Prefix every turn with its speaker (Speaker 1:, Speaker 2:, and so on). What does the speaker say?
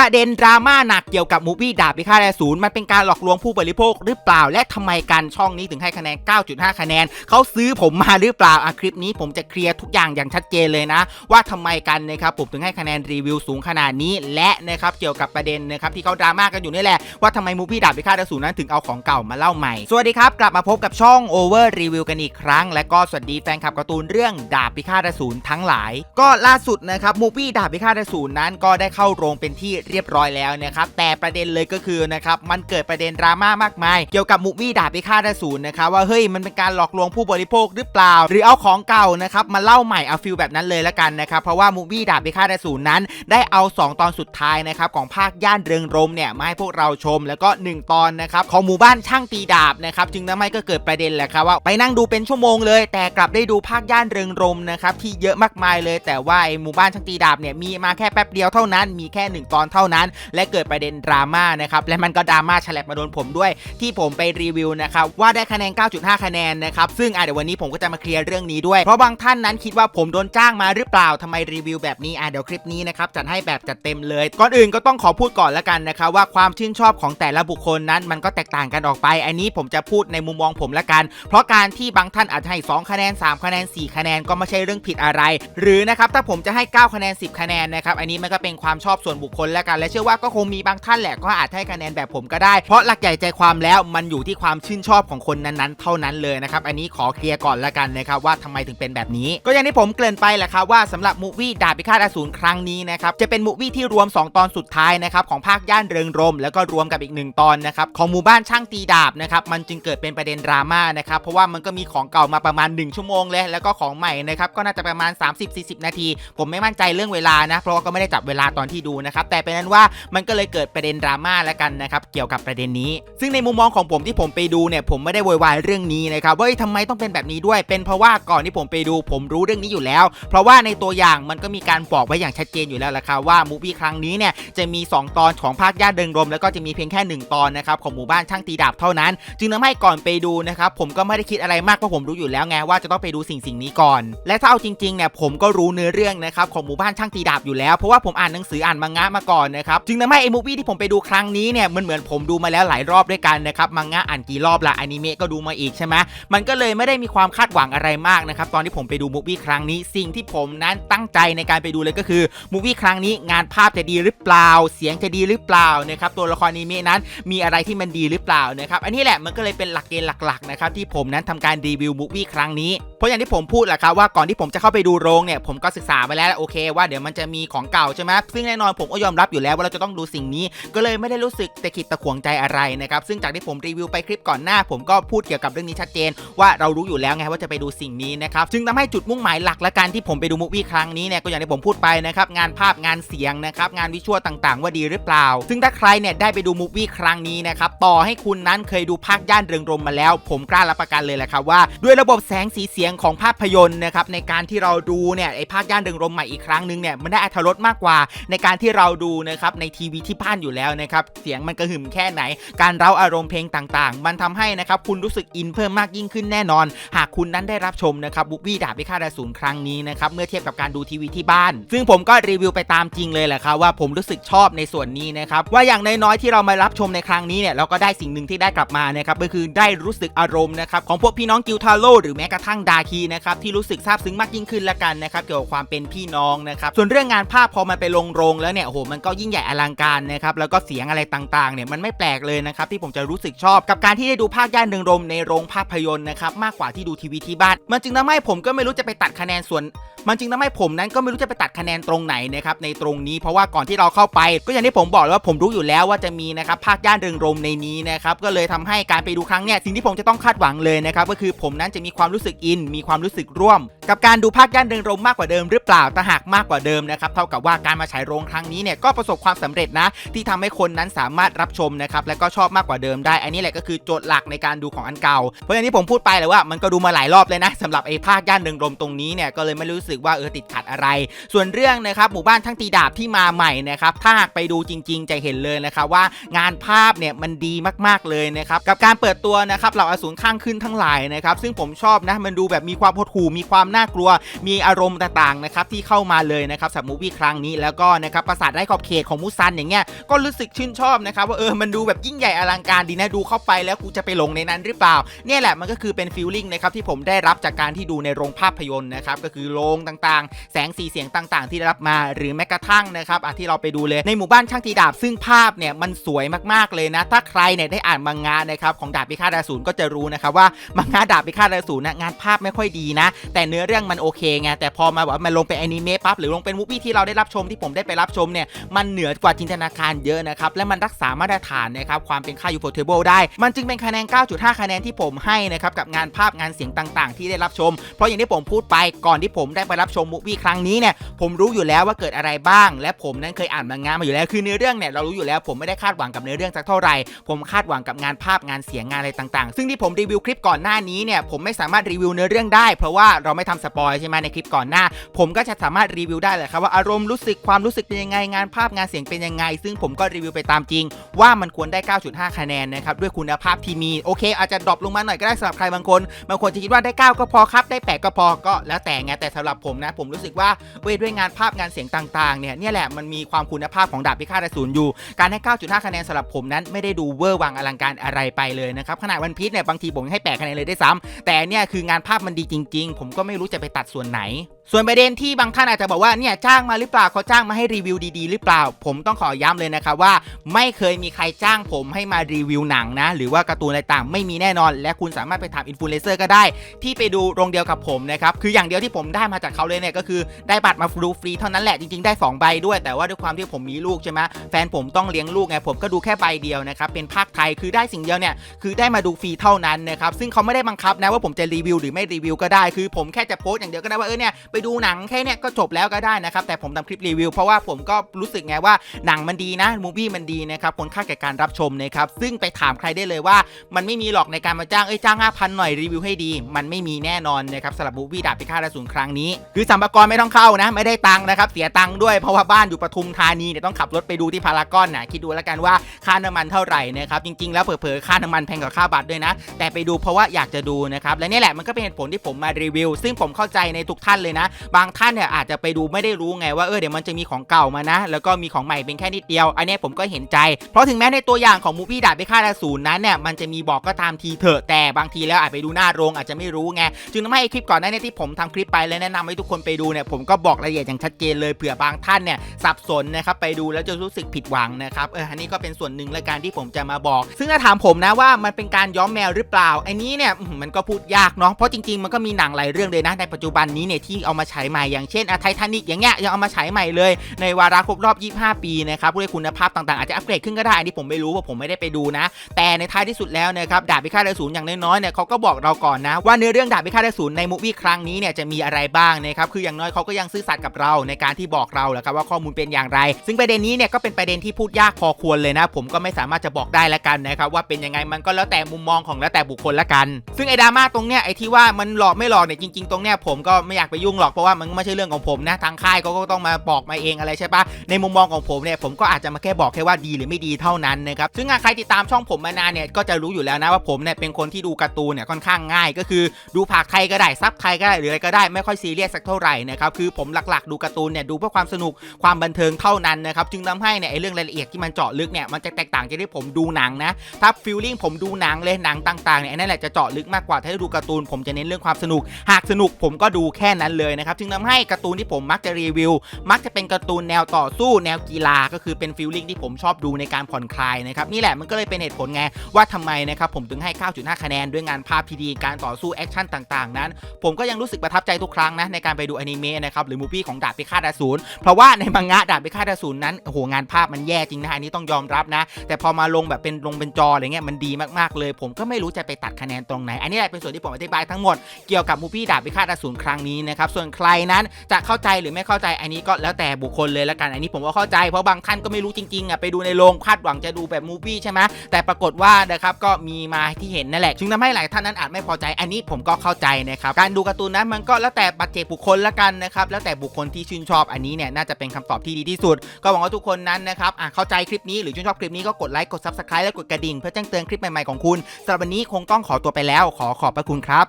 Speaker 1: ประเด็นดราม่าหนักเกี่ยวกับมูฟี่ดาบพิฆาตอสูรมันเป็นการหลอกลวงผู้บริโภคหรือเปล่า และทำไมกันช่องนี้ถึงให้คะแนน 9.5 คะแนนเขาซื้อผมมาหรือเปล่าอะคลิปนี้ผมจะเคลียร์ทุกอย่างอย่างชัดเจนเลยนะ ว่าทำไมกันนะครับผมถึงให้คะแนนรีวิวสูงขนาดนี้ และนะครับเกี่ยวกับประเด็นนะครับที่เขาดราม่ากันอยู่นี่แหละว่าทำไมมูฟี่ดาบพิฆาตอสูรนั้นถึงเอาของเก่ามาเล่าใหม่สวัสดีครับกลับมาพบกับช่อง Over Review กันอีกครั้ง และก็สวัสดีแฟนคลับการ์ตูนเรื่องดาบพิฆาตอสูรทั้งหลาย ก็ล่าสุดนะครับมูฟี่ดาบพิฆาตอสูรนั้นก็ได้เข้าโรงเป็นที่เรียบร้อยแล้วนะครับแต่ประเด็นเลยก็คือนะครับมันเกิดประเด็นดราม่ามากมาย เกี่ยวกับมูฟี่ดาบพิฆาตอสูรนะครับว่าเฮ้ยมันเป็นการหลอกลวงผู้บริโภคหรือเปล่า หรือเอาของเก่านะครับมาเล่าใหม่เอาฟิลแบบนั้นเลยละกันนะครับเพราะว่ามูฟี่ดาบพิฆาตอสูรนั้น ได้เอา 2 ตอนสุดท้ายนะครับของภาคย่านเริงรมเนี่ยมาให้พวกเราชม แล้วก็ 1 ตอนนะครับของหมู่บ้านช่างตีดาบนะครับจึงทำให้ก็เกิดประเด็นแหละครับว่าไปนั่งดูเป็นชั่วโมงเลย แต่กลับได้ดูภาคย่านเริงรมนะครับที่เยอะมากมายเลย แต่ว่าไอหมู่บ้านช่างตีดาบเนี่ยมีมาแค่แป๊บเดียวเท่านั้นมีแค่ 1 ตอนเท่านั้น และเกิดประเด็นดราม่านะครับและมันก็ดราม่าฉลับมาโดนผมด้วย ที่ผมไปรีวิวนะครับว่าได้คะแนน 9.5 คะแนนนะครับซึ่งอะเดี๋ยววันนี้ผมก็จะมาเคลียร์เรื่องนี้ด้วยเพราะบางท่านนั้นคิดว่าผมโดนจ้างมาหรือเปล่าทำไมรีวิวแบบนี้อะเดี๋ยวคลิปนี้นะครับจัดให้แบบจัดเต็มเลย ก่อนอื่นก็ต้องขอพูดก่อนละกันนะครับว่าความชื่นชอบของแต่ละบุคคลนั้นมันก็แตกต่างกันออกไป อันนี้ผมจะพูดในมุมมองผมละกัน เพราะการที่บางท่านอาจจะให้ 2 คะแนน 3 คะแนน 4 คะแนนก็ไม่ใช่เรื่องผิดอะไร หรือนะครับถ้าผมจะให้ 9 คะแนน 10 คะแนนนะครับอันนี้มันก็เป็นความชอบส่วนบุคคลละกันและเชื่อว่าก็คงมีบางท่านแหละก็อาจให้คะแนนแบบผมก็ได้ เพราะหลักใหญ่ใจความแล้วมันอยู่ที่ความชื่นชอบของคนนั้นๆ เท่านั้นเลยนะครับอันนี้ขอเคลียร์ก่อนละกันนะครับว่าทำไมถึงเป็นแบบนี้ ก็อย่างที่ผมเกริ่นไปแหละครับว่าสำหรับมูวี่ดาบพิฆาตอสูรครั้งนี้นะครับจะเป็นมูวี่ที่รวม 2 ตอนสุดท้ายนะครับของภาคย่านเริงรม แล้วก็รวมกับอีก 1 ตอนนะครับของหมู่บ้านช่างตีดาบนะครับมันจึงเกิดเป็นประเด็นดราม่านะครับเพราะว่ามันก็มีของเก่ามาประมาณ 1 ชั่วโมงเลยแล้วก็ของใหม่นะครับก็น่าจะประมาณ 30-40 นาที ผมไม่มั่นใจเรื่องเวลานะเพราะว่าก็ไม่ได้จับเวลาตอนที่ดูนะครับแต่เป็นนั้นว่ามันก็เลยเกิดประเด็นดราม่าแล้วกันนะครับเกี่ยวกับประเด็นนี้ ซึ่งในมุมมองของผมที่ผมไปดูเนี่ยผมไม่ได้โวยวายเรื่องนี้นะครับว่าทำไมต้องเป็นแบบนี้ด้วย เป็นเพราะว่าก่อนที่ผมไปดู ผมรู้เรื่องนี้อยู่แล้ว เพราะว่าในตัวอย่างมันก็มีการบอกไว้อย่างชัดเจนอยู่แล้วแหละครับว่ามูฟี่ครั้งนี้เนี่ยจะมี 2 ตอนของภาคย่าเดิงรม แล้วก็จะมีเพียงแค่ 1 ตอนนะครับของหมู่บ้านช่างตีดาบเท่านั้น จึงทำให้ก่อนไปดูนะครับผมก็ไม่ได้คิดอะไรมากเพราะผมรู้อยู่แล้วไงว่าจะต้องไปดูสิ่งสิ่งนี้ก่อน และถ้าเอาจริงๆเนี่ยผมก็รู้เนื้อเรื่องนะครับของหมู่บ้านช่างตีดาบอยู่แล้วเพราะว่าผมอ่านหนังสืออ่านมังงะมาก่อนนะครับจึงทำให้ไอ้มูฟี่ที่ผมไปดูครั้งนี้เนี่ยมันเหมือนผมดูมาแล้วหลายรอบด้วยกันนะครับมังงะอ่านกี่รอบละอนิเมะก็ดูมาอีกใช่ไหมมันก็เลยไม่ได้มีความคาดหวังอะไรมากนะครับตอนที่ผมไปดูมูฟี่ครั้งนี้ สิ่งที่ผมนั้นตั้งใจในการไปดูเลยก็คือมูฟี่ครั้งนี้งานภาพจะดีหรือเปล่า เสียงจะดีหรือเปล่านะครับตัวละครอนิเมะนั้นมีอะไรที่มันดีหรือเปล่านะครับอันนี้แหละมันก็เลยเป็นหลักเกณฑ์หลักๆนะครับที่ผมนั้นทำการรีวิวมูฟี่ครั้งนี้เพราะอย่างที่ผมพูดแหละครับว่าก่อนที่ผมจะเข้าไปดูโรงเนี่ยผมก็ศึกษาไปแล้วโอเค ว่าเดี๋ยวมันจะมีของเก่าใช่ไหมซึ่งแน่นอนผมก็ยอมรับอยู่แล้วว่าเราจะต้องดูสิ่งนี้ ก็เลยไม่ได้รู้สึกตะขิดตะขวงใจอะไรนะครับซึ่งจากที่ผมรีวิวไปคลิปก่อนหน้า ผมก็พูดเกี่ยวกับเรื่องนี้ชัดเจน ว่าเรารู้อยู่แล้วไงว่าจะไปดูสิ่งนี้นะครับซึ่งทำให้จุดมุ่งหมายหลักและการที่ผมไปดูมูฟวี่ครั้งนี้เนี่ยก็อย่างที่ผมพูดไปนะครับงานภาพงานเสียงนะครับงานวิชวลต่างๆ ว่าดีหรือเปล่า ซึ่งถ้าใครเนี่ยได้ไปดูมูฟวี่ครั้งนี้นะครับต่อให้คุณนั้นเคยดูภาคย่านเริงรมมาแล้ว ผมกล้ารับประกันเลยแหละครับว่า ด้วยระบบแสงสีเสียงของภาพยนตร์นะครับในการที่เราดูเนี่ยไอภาคย่านเริงรมใหม่อีกครั้งนึงเนี่ยมันได้อรรถรสมากกว่า ในการที่เราดูนะครับในทีวีที่บ้านอยู่แล้วนะครับเสียงมันกระหึ่มแค่ไหน การเร้าอารมณ์เพลงต่างๆ มันทำให้นะครับคุณรู้สึกอินเพิ่มมากยิ่งขึ้นแน่นอน หากคุณนั้นได้รับชมนะครับบุกบี้ดาบพิฆาตอสูรครั้งนี้นะครับเมื่อเทียบกับการดูทีวีที่บ้าน ซึ่งผมก็รีวิวไปตามจริงเลยแหละครับว่าผมรู้สึกชอบในส่วนนี้นะครับว่าอย่างน้อยๆที่เรามารับชมในครั้งนี้เนี่ยเราก็ได้สิ่งหนึ่งที่ได้กลับมานะครับก็คือได้รู้สึกอารมณ์นะครับของพวกพี่น้องกิวทาโร่หรือแม้กระทั่งดาคีนะครับที่รู้สึกซาบซึ้งมากยิ่งขึ้นละกันนะครับเกี่ยวกับความเป็นพี่น้องนะครับส่วนเรื่องงานภาพพอมันไปลงโรงแล้วเนี่ยโอ้โหมันก็ยิ่งใหญ่อลังการนะครับแล้วก็เสียงอะไรต่างๆเนี่ยมันไม่แปลกเลยนะครับที่ผมจะรู้สึกชอบกับการที่ได้ดูภาคย่านเริงรมในโรงภาพยนตร์นะครับมากกว่าที่ดูทีวีที่บ้าน มันจึงทำให้ผมก็ไม่รู้จะไปตัดคะแนนส่วน มันจึงทำให้ผมนั้นก็ไม่รู้จะไปตัดคะแนนตรงไหนนะครับในตรงนี้เพราะว่าก่อนที่เราเข้าไป ก็อย่างที่ผมบอกแล้วว่าผมรู้อยู่แล้วว่าจะมีนะครับภาคย่านเริงรมในนี้นะครับก็เลยทำให้การไปดูครั้งเนี้ยสิ่งที่ผมจะต้องคาดหวังเลยนะครับก็คือผมนั้นจะมีความรู้สึกอิน มีความรู้สึกร่วม กับการดูภาคย่านเริงรมมากกว่าเดิมหรือเปล่าถ้าหากมากกว่าเดิมนะครับเท่ากับว่าการมาฉายโรงครั้งนี้เนี่ยก็ประสบความสำเร็จนะที่ทำให้คนนั้นสามารถรับชมนะครับและก็ชอบมากกว่าเดิมได้ อันนี้แหละก็คือโจทย์หลักในการดูของอันเก่า เพราะอย่างที่ผมพูดไปเลยว่ามันก็ดูมาหลายรอบเลยนะสำหรับไอ้ภาคย่านเริงรมตรงนี้เนี่ยก็เลยไม่รู้สึกว่าเออติดขัดอะไร ส่วนเรื่องนะครับหมู่บ้านทั้งตีดาบที่มาใหม่นะครับถ้าหากไปดูจริง ๆ จะเห็นเลยนะครับว่างานภาพเนี่ยมันดีมากๆเลยนะครับกับการเปิดตัวนะครับเหล่าอสูรข้างขึ้นทั้งหลายนะครับซึ่งผมชอบนะมันดูแบบมีความหดหู่มีความน่ากลัว มีอารมณ์ต่างๆนะครับที่เข้ามาเลยนะครับสำหรับมูฟวี่ครั้งนี้แล้วก็นะครับปราสาทไร้ขอบเขตของมูซันอย่างเงี้ยก็รู้สึกชื่นชอบนะครับว่าเออมันดูแบบยิ่งใหญ่อลังการดีนะดูเข้าไปแล้วกูจะไปหลงในนั้นหรือเปล่าเนี่ยแหละมันก็คือเป็นฟีลลิ่งนะครับที่ผมได้รับจากการที่ดูในโรงภาพยนตร์นะครับก็คือโรงต่างๆ แสงสีเสียงต่าง ๆ ที่ได้รับมาหรือแม้กระทั่งนะครับอะที่เราไปดูเลยในหมู่บ้านช่างตีดาบซึ่งภาพเนี่ยมันสวยมากๆเลยนะ ถ้าใครเนี่ยได้อ่านมังงะนะครับของดาบพิฆาตอสูรก็จะรู้นะครับว่ามังงะดาบพิฆาตอสูรนะงานภาพไม่ค่อยดีนะ แต่เนื้อเรื่องมันโอเคไงแต่พอมาแบบว่ามันลงเป็นแอนิเมะปั๊บหรือลงเป็นมูฟวี่ที่เราได้รับชมที่ผมได้ไปรับชมเนี่ยมันเหนือกว่าจินตนาการเยอะนะครับและมันรักษามาตรฐานนะครับความเป็นค่า Ufotable ได้ มันจึงเป็นคะแนน 9.5 คะแนนที่ผมให้นะครับกับงานภาพงานเสียงต่าง ๆ ที่ได้รับชม เพราะอย่างที่ผมพูดไปก่อนที่ผมได้ไปรับชมมูฟวี่ครั้งนี้เนี่ยผมรู้อยู่แล้วว่าเกิดอะไรบ้าง และผมนั้นเคยอ่านมังงะมาอยู่แล้วคือเนื้อเรื่องเนี่ยเรารู้อยู่แล้วผมไม่ได้คาดหวังกับเนื้อเรื่องสักเท่าไหร่ผมคาดหวังกับงานภาพงานเสียงงานอะไรต่าง ๆ ซึ่งที่ผมรีวิวคลิปก่อนหน้านี้เนี่ยผมไม่สามารถรีวิวเนื้อเรื่องได้ เพราะว่าเราไม่ทำสปอยใช่ไหมในคลิปก่อนหน้า ผมก็จะสามารถรีวิวได้แหละครับว่าอารมณ์รู้สึกความรู้สึกเป็นยังไงงานภาพงานเสียงเป็นยังไง ซึ่งผมก็รีวิวไปตามจริง ว่ามันควรได้ 9.5 คะแนนนะครับด้วยคุณภาพที่มีโอเค อาจจะดรอปลงมาหน่อยก็ได้สำหรับใครบางคนบางคนจะคิดว่าได้ 9 ก็พอครับได้ 8 ก็พอก็แล้วแต่ไงแต่สำหรับผมนะ ผมรู้สึกว่าเว้ยด้วยงานภาพงานเสียงต่างๆเนี่ยเนี่ยแหละมันมีความคุณภาพของดาบพิฆาตอสูรอยู่ การให้ 9.5 คะแนนสำหรับผมนั้นไม่ได้ดูเวอร์วังอลังการอะไรไปเลยนะครับขนาดวันพีชเนี่ยบางทีผมให้ 8 คะแนนเลยได้ซ้ำแต่เนี่ยคืองานภาพมันดีจริง ๆ ผมก็ไม่รู้จะไปตัดส่วนไหน ส่วนประเด็นที่บางท่านอาจจะบอกว่าเนี่ยจ้างมาหรือเปล่าเขาจ้างมาให้รีวิวดีๆ หรือเปล่า ผมต้องขอย้ำเลยนะครับว่า ไม่เคยมีใครจ้างผมให้มารีวิวหนังนะ หรือว่าการ์ตูนอะไรต่างไม่มีแน่นอน และคุณสามารถไปถามอินฟลูเอนเซอร์ก็ได้ ที่ไปดูโรงเดียวกับผมนะครับคืออย่างเดียวที่ผมได้มาจากเขาเลยเนี่ยก็คือได้บัตรมาฟรีฟรีเท่านั้นแหละจริงๆได้2ใบด้วย แต่ว่าด้วยความที่ผมมีลูกใช่ไหมแฟนผมต้องเลี้ยงลูกไงผมก็ดูแค่ใบเดียวนะครับเป็นภาคไทยคือได้สิ่งเดียวเนี่ยคือได้มาดูฟรีเท่านั้นนะครับซึ่งเขาไม่ได้บังคับนะว่าผมจะรีวิวหรือไม่รีวิวก็ได้คือผมแค่จะโพสต์อย่างเดียวก็ได้ว่าเออเนี่ยไปดูหนังแค่เนี่ยก็จบแล้วก็ได้นะครับ แต่ผมทำคลิปรีวิวเพราะว่าผมก็รู้สึกไงว่าหนังมันดีนะมูวี่มันดีนะครับคนค่าแก่การรับชมนะครับซึ่งไปถามใครได้เลยว่า มันไม่มีหรอกในการมาจ้างเอ้ยจ้าง5,000หน่อยรีวิวให้ดี มันไม่มีแน่นอนนะครับสำหรับมูวี่ดาบพิฆาตอสูรครั้งนี้ คือสัมภาระไม่ต้องเข้านะ ไม่ได้ตังค์นะครับเสียตังค์ด้วยเพราะว่าบ้านอยู่ปทุมธานีเนี่ยต้องขับรถไปดูที่พารากอนนะคิดดูแล้วกันว่าค่าน้ำมันเท่าไหร่นะครับจริงๆแล้วเผลอๆค่าน้ำมันแพงกว่าค่าบัตรด้วยนะ แต่ไปดูเพราะว่าอยากจะดูนะครับและนี่แหละมันก็เป็นเหตุผลที่ผมมารีวิว ซึ่งผมเข้าใจในทุกท่านเลยนะบางท่านเนี่ยอาจจะไปดูไม่ได้รู้ไงว่าเออเดี๋ยวมันจะมีของเก่ามานะ แล้วก็มีของใหม่เป็นแค่นิดเดียว อันนี้ผมก็เห็นใจ เพราะถึงแม้ในตัวอย่างของมูฟี่ดาบพิฆาตอสูรนั้นเนี่ยมันจะมีบอกก็ตามทีเถอะแต่บางทีแล้วอาจไปดูหน้าโรงอาจจะไม่รู้ไงจึงทำให้คลิปก่อนหน้านี้ที่ผมทำคลิปไปและแนะนำให้ทุกคนไปดูเนี่ยผมก็บอกรายละเอียดอย่างชัดเจนเลยเผื่อบางท่านเนี่ยสับสนนะครับไปดูแล้วจะรู้สึกผิดหวังนะครับเอออันนี้ก็เป็นส่วนหนึ่งละกันที่ผมจะมาบอก ซึ่งถ้าถามผมนะว่ามันเป็นการย้อมแมวหรือเปล่าอ้นี้เนี่ยมันก็พูดยากเนาะเพราะจริงๆมันก็มีหนังหลายเรื่องเลยนะในปัจจุบันนี้เนี่ยที่เอามาฉายใหม่อย่างเช่นไททานิกอย่างเงี้ยยังเอามาฉายใหม่เลยในวาระครบรอบ 25 ปีนะครับด้วยคุณภาพต่างๆอาจจะอัปเกรดขึ้นก็ได้อันนี้ผมไม่รู้ว่าผมไม่ได้ไปดูนะ แต่ในท้ายที่สุดแล้วนะครับดาบพิฆาตอสูรอย่างน้อยๆเนี่ยเขาก็บอกเราก่อนนะ ว่าเนื้อเรื่องดาบพิฆาตอสูรในมูฟวี่ครั้งนี้เนี่ยจะมีอะไรบ้างนะครับคืออย่างน้อยเขาก็ยังซื่อสัตย์กับเราในการที่บอกเราแหละครับว่าข้อมูลเป็นอย่างไร ซึ่งประเด็นนี้เนี่ยก็เป็นประเด็นที่พูดยากพอควรเลยนะ ผมก็ไม่สามารถจะบอกได้ละกันนะครับว่าเป็นยังไงมันก็แล้วแต่มุมมองของแล้วแต่บุคคลละกัน ซึ่งไอ้ดราม่าตรงเนี้ยไอ้ที่ว่ามันหลอกไม่หลอกเนี่ยจริง ๆ ตรงเนี้ยผมก็ไม่อยากไปยุ่งหรอกเพราะว่ามันไม่ใช่เรื่องของผมนะทางค่ายเขาก็ต้องมาบอกมาเองอะไรใช่ปะในมุมมองของผมเนี่ยผมก็อาจจะมาแค่บอกแค่ว่าดีหรือไม่ดีเท่านั้นนะครับซึ่งใครติดตามช่องผมมานานเนี่ยก็จะรู้อยู่แล้วนะว่าผมเนี่ยเป็นคนที่ดูการ์ตูนเนี่ยค่อนข้างง่าย ก็คือดูภาคไทยก็ได้ซับไทยก็ได้หรืออะไรก็ได้ไม่ค่อยซีเรียสสักเท่าไหร่นะครับคือผมหลักๆ ดูการ์ตูนเนี่ยดูเพื่อความสนุกความบันเทิงเท่านั้นนะครับจึงทำให้เนี่ยไอ้เรื่องรายละเอียดที่มันเจาะลึกเนี่ยมันจะแตกต่างจากที่ผมดูหนังนะถ้าฟีลลิ่งผมดูหนังเลยหนังต่างๆเนี่ยนั่นแหละจะเจาะลึกมากกว่าถ้าดูการ์ตูนผมจะเน้นเรื่องความสนุก หากสนุกผมก็ดูแค่นั้นเลยนะครับจึงทำให้การ์ตูนที่ผมมักจะรีวิว มักจะเป็นการ์ตูนแนวต่อสู้แนวกีฬาก็คือเป็นฟีลลิ่งที่ผมชอบดูในการผ่อนคลายนะครับนี่แหละมันก็เลยเป็นเหตุผลไงว่าทำไมนะครับผมถึงให้ 9.5 คะแนนด้วยงานภาพที่ดีการต่อสู้แอคชั่นต่างๆ นั้น ผมก็ยังรู้สึกประทับใจทุกครั้งนะในการไปดูอนิเมะนะครับหรือมูฟี่ของดาบพิฆาตอสูรเพราะว่าในมังงะดาบพิฆาตอสูรนั้นโอ้โหงานภาพมันแย่จริงนะอันนี้ต้องยอมรับนะ แต่พอมาลงแบบเป็นลงเป็นจออะไรเงี้ยมันดีมากๆเลย ผมก็ไม่รู้จะไปตัดคะแนนตรงไหนอันนี้แหละเป็นส่วนที่ผมอธิบายทั้งหมดเกี่ยวกับมูฟี่ดาบพิฆาตอสูรครั้งนี้นะครับส่วนใครนั้นจะเข้าใจหรือไม่เข้าใจอันนี้ก็แล้วแต่บุคคลเลยละกันอันนี้ผมก็เข้าใจเพราะบางท่านก็ไม่รู้จริงๆอะไปดูในโรงคาดหวังจะดูแบบมูฟี่ใช่ไหมแต่ปรากฏว่านะครับก็มีมาที่เห็นนั่นแหละจึงทำให้หลายท่านนั้นอาจไม่พอใจอันนี้ผมก็เข้าใจนะครับการดูการ์ตูนนั้นมันก็แล้วแต่ปัจเจกบุคคลละกันนะครับแล้วแต่บุคคลที่ชื่นชอบอันนี้เนี่ยน่าจะเป็นคำตอบที่ดีที่สุด ก็หวังว่าทุกคนนั้นนะครับอะเข้าใจคลิปนี้หรือชื่นชอบคลิปนี้ก็กดไลค์กด subscribe และกดกระดิ่งเพื่อแจ้งเตือนคลิปใหม่ๆของคุณสำหรับวันนี้คงต้องขอตัวไปแล้ว ขอขอบพระคุณครับ